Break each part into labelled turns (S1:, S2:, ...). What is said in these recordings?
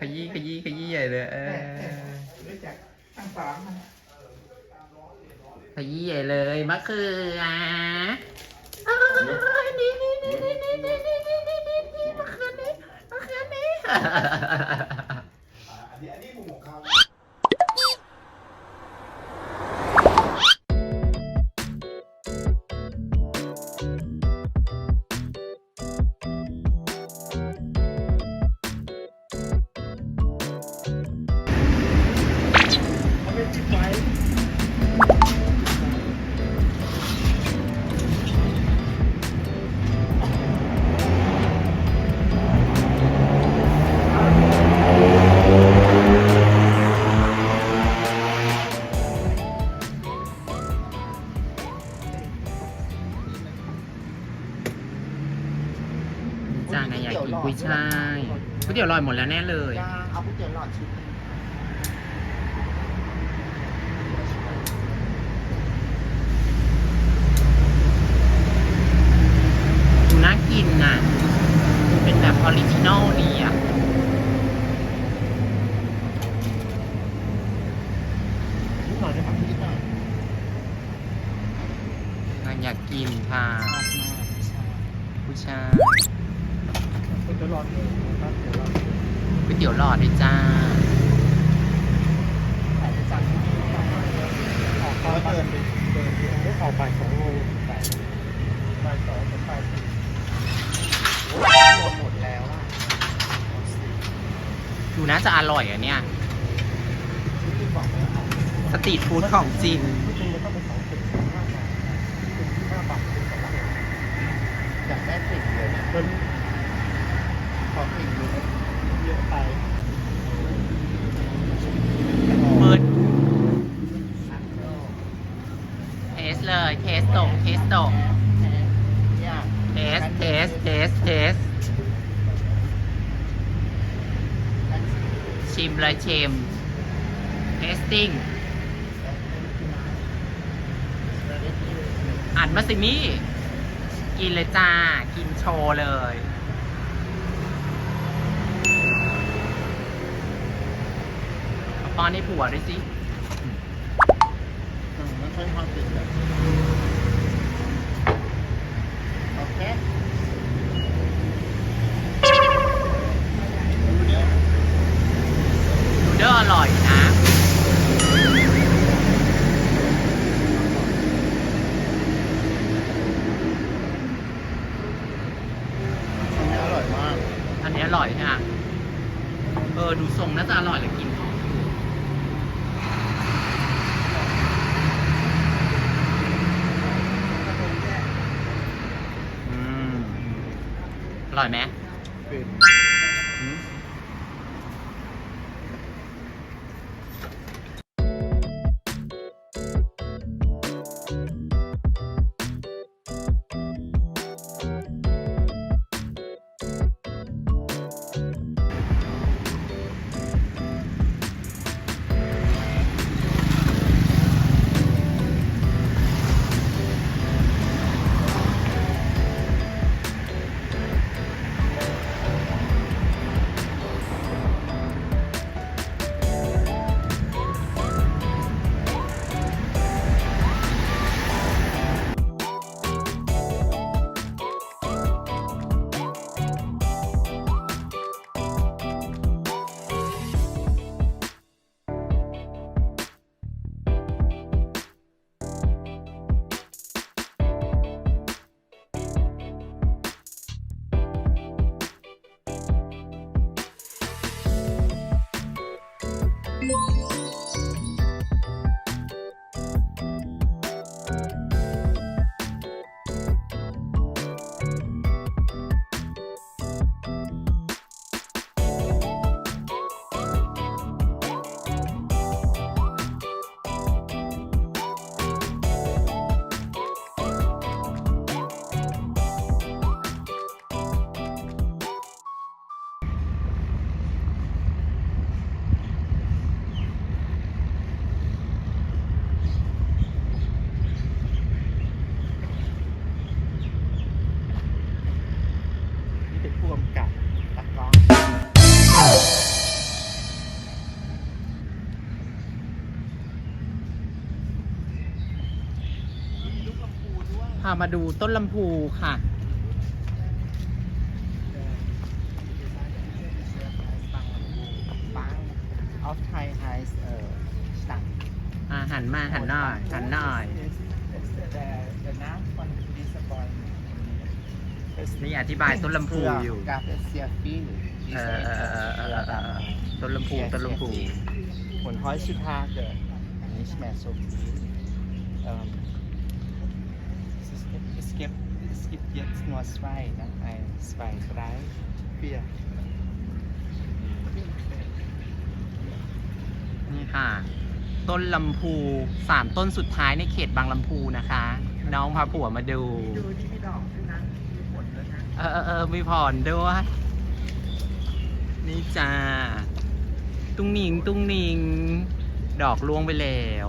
S1: ขยี้ขยี้ขยี้ใหญ่เลยเออ
S2: รู้จักตั้งสามมัน
S1: ขยี้ใหญ่เลยมะเขือเอ้ยนี่นี่นี่นี่นี่นี่นี่นี่นี่นี่นี่มะเขือนี่มะเขือนี่
S2: อัน
S1: จางไงอยากกินกุ้ยช่ายก๋วยเตี๋ยวลอยหมดแล้วแน่เลย
S2: ย่างเอาก๋วยเตี๋ยวหลอดชิ้นหนึ่ง
S1: ดูน่ากินน่ะเป็นแบบออริจินอลดีอะ
S2: นิดหน่อยนะครับนิดหน่อย
S1: นางอยากกินค่ะ
S2: ชอบมาก
S1: ผู้ชาย
S2: ก๋วยเตี๋ยวหลอดเลยนะครับเดี๋ยวเรา
S1: ก๋วยเตี๋ยวหลอดด้วยจ้า
S2: ขายไปสั่งที่นี่ออกเขาเดินไปเดินที่ได้ออกบ่ายสองโมงบ่ายบ่ายสองถึงบ่ายสี่โอ้ยหมดหมดแล้วอะ
S1: ดูน่าจะอร่อยอะเนี่ย
S2: ที่บอกว่าเอา
S1: สตรีทฟู้ดของจริง
S2: ที่จริงมันต้องเป็นสองสิบสองห้าบาทเป็นที่ห้าบาทเป็นสองบาทอยากได้ติ่งเลยนะเป็นขอติ่งเลยนะเยอะไป
S1: เปิด เทสเลย เทสโตะเทสโตะ
S2: เนี่ย
S1: เทส เทส เทส เทส ชิม เลยชิมเทสติ้งอ่านมาสิมี่กินเลยจ้า กินโชว์เลย ป้อนให้ผัวด้วยสิ
S2: มันใช้ความติดแบบโอเค
S1: นูเดอร์อร่อยนะ
S2: อันนี้อร่อยมาก
S1: อันนี้อร่อยใช่ไหมเออดูทรงน่าจะอร่อยเลยกินของอยู่อืมอร่อยไหม
S2: Thank
S1: you. มาดูต้นลำพูค่ะ
S2: of Thai has เอ่
S1: อตักอ่าหันมาหันหน่อยหันหน่อย
S2: The name for this boy.
S1: นี่อธิบายต้นลำพูอยู่
S2: กาเฟเซียฟิล
S1: เออเออเออเออเออต้นลำพูต้นลำพู
S2: ผล heutzutage nicht mehr so viel. Ähm, es, ist, es, gibt, es gibt jetzt nur zwei, ne? Ein, zwei, drei, vier.
S1: นี่ค่ะ ต้นลำพูสามต้นสุดท้ายในเขตบางลำพูนะคะ น้องพาผัวมาดู
S2: ดูนี่มีดอกด้วยนะมีผลด้วยนะ
S1: เออเออเออมีผ่อนด้วย นี่จ้า ตุ้งหนิง ตุ้งหนิง ดอกล่วงไปแล้ว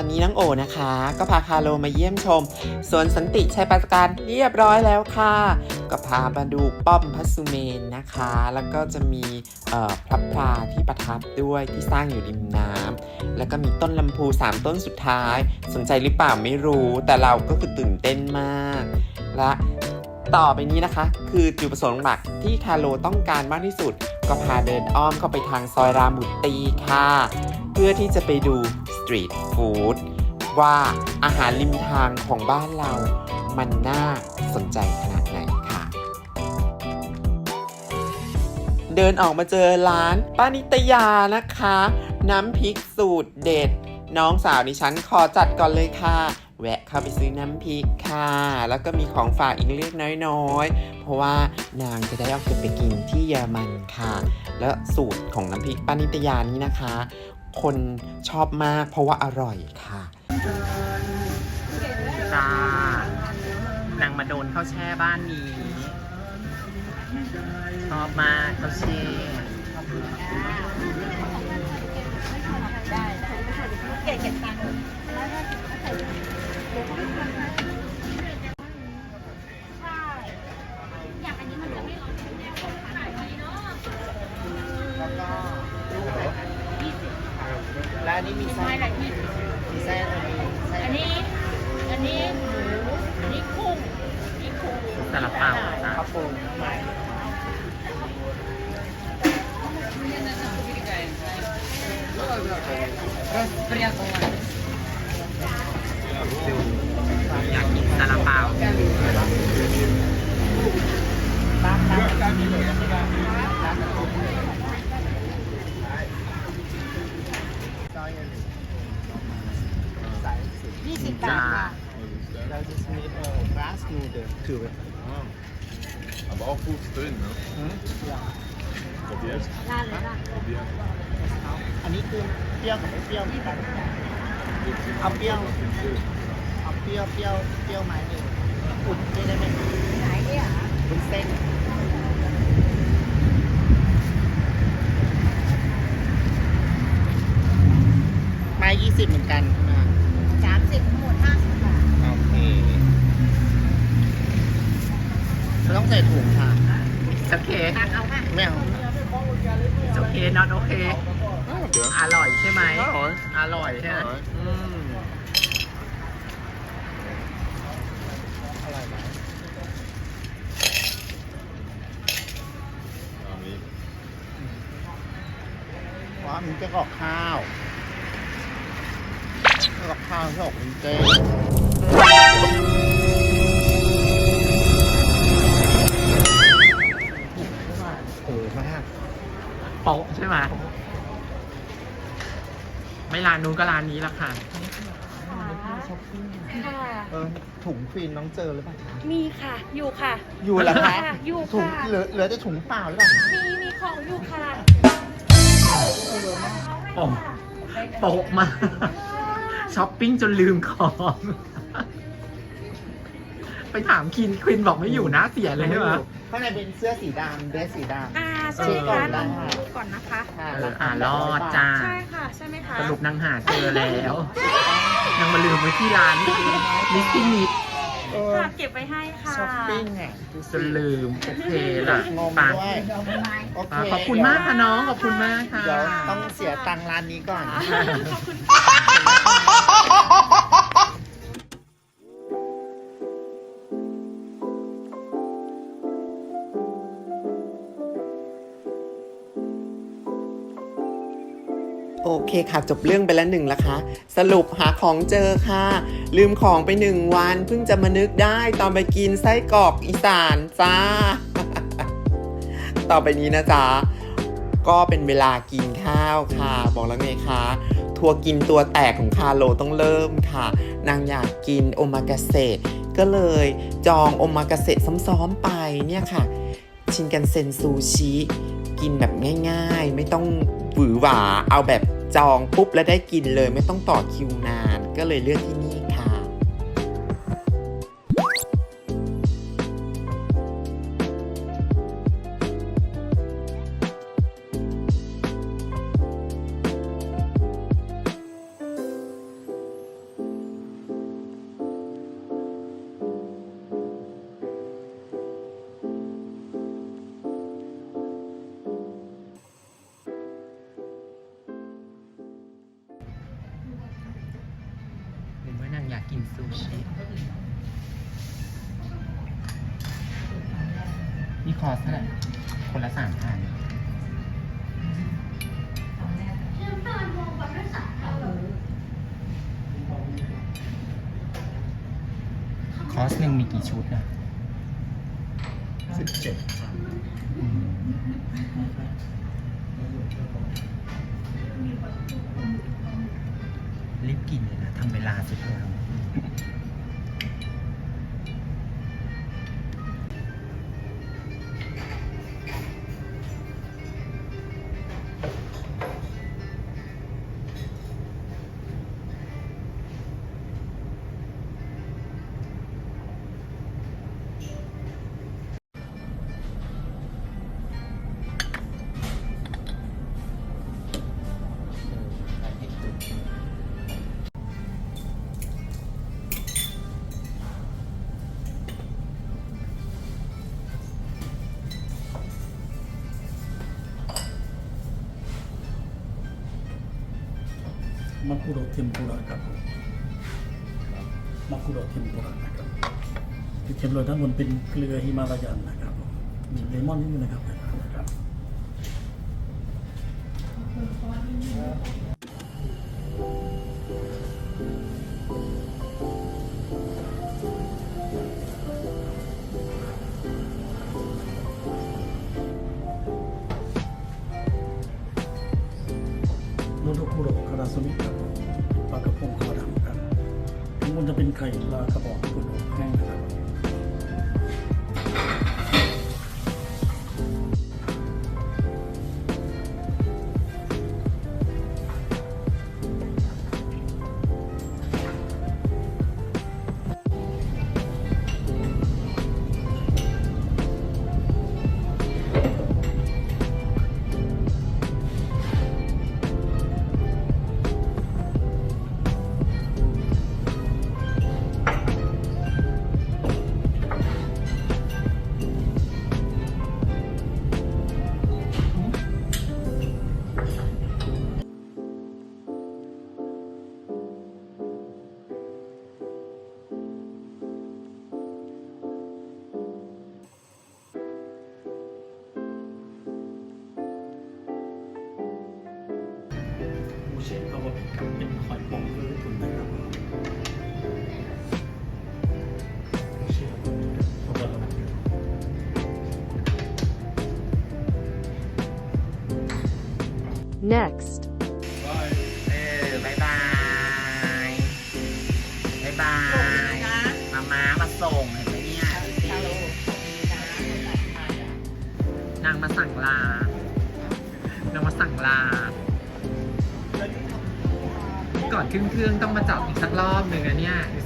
S3: อนนี้น้องโอนะคะ ก็พาคาโลมาเยี่ยมชมสวนสันติชัยปราการเรียบร้อยแล้วค่ะ ก็พามาดูป้อมพระสุเมนนะคะ แล้วก็จะมีพระพลาที่ประทับด้วยที่สร้างอยู่ริมน้ำแล้วก็มีต้นลำพูสามต้นสุดท้าย สนใจหรือเปล่าไม่รู้ แต่เราก็คือตื่นเต้นมาก และต่อไปนี้นะคะ คือจุดประสงค์หลักที่คาโลต้องการมากที่สุด ก็พาเดินอ้อมเข้าไปทางซอยรามุตรีค่ะ เพื่อที่จะไปดู ตรีทฟู้ดว่าอาหารริมทางของบ้านเรามันน่าสนใจขนาดไหนค่ะ เดินออกมาเจอร้านป้านิตยานะคะ น้ำพริกสูตรเด็ด น้องสาวดิฉันขอจัดก่อนเลยค่ะ แวะเข้าไปซื้อน้ำพริกค่ะ แล้วก็มีของฝากอีกเล็กน้อยๆ เพราะว่านางจะได้เอาเก็บไปกินที่เยอรมันค่ะ แล้วสูตรของน้ำพริกป้านิตยานี้นะคะ คนชอบมากเพราะว่าอร่อยค่ะ
S1: จ้านางมาโดนข้าวแช่บ้านนี้ ชอบมากข้าวแช่
S4: ได้ได้เก็บเก็บตังค์ใช่อย่างอันนี้มันจะไม่ร้อนแนวของขายไปเนาะ
S2: แล้วก็ ลูกเป็ด
S4: ยี่สิบ
S2: และอันนี้มีไส้
S4: ไม้ละยี่
S2: มีไส้อะไรไส้
S4: อันนี้ อันนี้หมูอันนี้กุ้งอันนี้ปู
S1: ซาลาเปาจ้ะ
S2: ข้าวปู
S1: อยากกินซาลาเปา
S2: ร้านร้านร้านนี้เลยร้านร้านซอยอะไรสายสิบ
S4: ยี่สิบบาทค่ะ
S2: เราจะมีเอ่ อบรัสนูเดอร์ถือไว้
S5: Ah. Aber auch gut drin, ne?
S2: หืม
S5: Probiert?
S4: ร้านเลยล่ะ
S5: Probiert.
S2: อันนี้คือเปรี้ยวกับไม่เปรี้ยวเหมือนกัน เอาเปรี้ยว เอาเปรี้ยวเปรี้ยวเปรี้ยวไม้หนึ่งอุ่นนี่ได้ไหม
S4: ไหนเนี่ย
S2: บุนเส้น ไม้ยี่สิบเหมือนกันใช่ไหมคะ
S4: สามสิบทั้งหมดห้าสิบบาท
S2: โอเคไม่ต้อง ใส่ถุงค่ะ
S1: โอเค
S4: ตักเอาค่ะ
S2: ไม่เอา
S1: โอเค not โอเค
S5: Okay.
S1: อร่อยใช่ไหม
S5: อร่อย
S1: อร่อยใช่ไหม
S5: อร่อย
S1: อืม
S2: อร่อยไหม
S5: Ja, nee.
S2: ว่ามันจะกรอกข้าวกรอกข้าวที่ออกเป็นเจ้
S1: โป๊ะใช่ไหมไม่ร้านนู้นก็ร้านนี้ละค่ะ
S4: ค่ะ
S2: เออถุงควีนน้องเจอหรือเปล่า
S4: มีค่ะ อยู่ค่ะ
S2: อยู่เหรอคะ
S4: ค่ะอยู่
S2: ถุง
S4: ค่ะ
S2: เหลือเหลือแต่ถุงเปล่าหรือเปล่า
S4: มี มีของอยู่ค่ะ
S1: โอ้โป๊ะมากช้อปปิ้งจนลืมของ ไปถามคินควินบอกไม่อยู่นะเสียเลยใช่ไหม
S2: ข้างในเป็นเสื้อสีดำเดรสสีดำ
S4: อ่าใช่
S2: เช็คก่อ
S4: ค่ะ
S2: น
S4: ลอง
S2: ได้
S4: ดูก่อนนะคะ
S2: ค่ะ
S1: เออ
S2: ราคา
S1: อ่ารอดจ้า
S4: ใช่ค่ะ ใช่ไหมคะ
S1: สรุปนางหาเจอแล้วนางมาลืมไว้ที่ร้านมิสซินิด
S2: เออ
S4: ค่ะเก็บไว้ให้ค่ะ
S2: ช้อปปิ้งอะดู
S1: จะ
S2: สิ
S1: ลืมโอเคล่ะ
S2: งง
S1: ไป
S2: ด้วยโอเค
S1: อะขอบคุณมากค่ะน้องขอบคุณมากค่ะ
S2: เดี๋ยวต้องเสียตังค์ร้านนี้ก่อน
S4: ขอบคุณ
S3: โอ เคค่ะ จบเรื่องไปแล้วหนึ่งละคะ สรุปหาของเจอค่ะ ลืมของไปหนึ่งวันเพิ่งจะมานึกได้ตอนไปกินไส้กรอกอีสานจ้า ต่อไปนี้นะจ๊ะก็เป็นเวลากินข้าวค่ะ บอกแล้วไงคะทัวร์กินตัวแตกของคาโลต้องเริ่มค่ะ นางอยากกินโอมากาเสะก็เลยจองโอมากาเสะซ้อมๆไปเนี่ยค่ะ ชินกันเซ็นซูชิ กินแบบง่ายๆ ไม่ต้องหวือหวาเอาแบบ จองปุ๊บแล้วได้กินเลยไม่ต้องต่อคิวนาน ก็เลยเลือกที่ นี่ค่ะ
S1: หรือว่างอยากกินซูชิ นี่คอร์สเท่าไหร่คนละสามพันคอร์สหนึ่งมีกี่ชุดนะ
S2: สิบเจ็ดค่ะ
S1: รีบกินเลยนะทำเวลาสุดแล้ว
S6: มัคุโรเทมปุระครับผมมัคุโรเทมปุระนะครับที่เทมโรยด้านบนเป็นเกลือฮิมาลายันนะครับมมีเลมอนนิดนึงนะครับ
S7: Next.
S1: เออบายบายบายบาย มาม้ามาส่งเห็นไหมเนี่ยดูสินางมาสั่งลา นางมาสั่งลา ก่อนขึ้นเครื่องต้องมาจับอีกสักรอบหนึ่งนะเนี่ยดู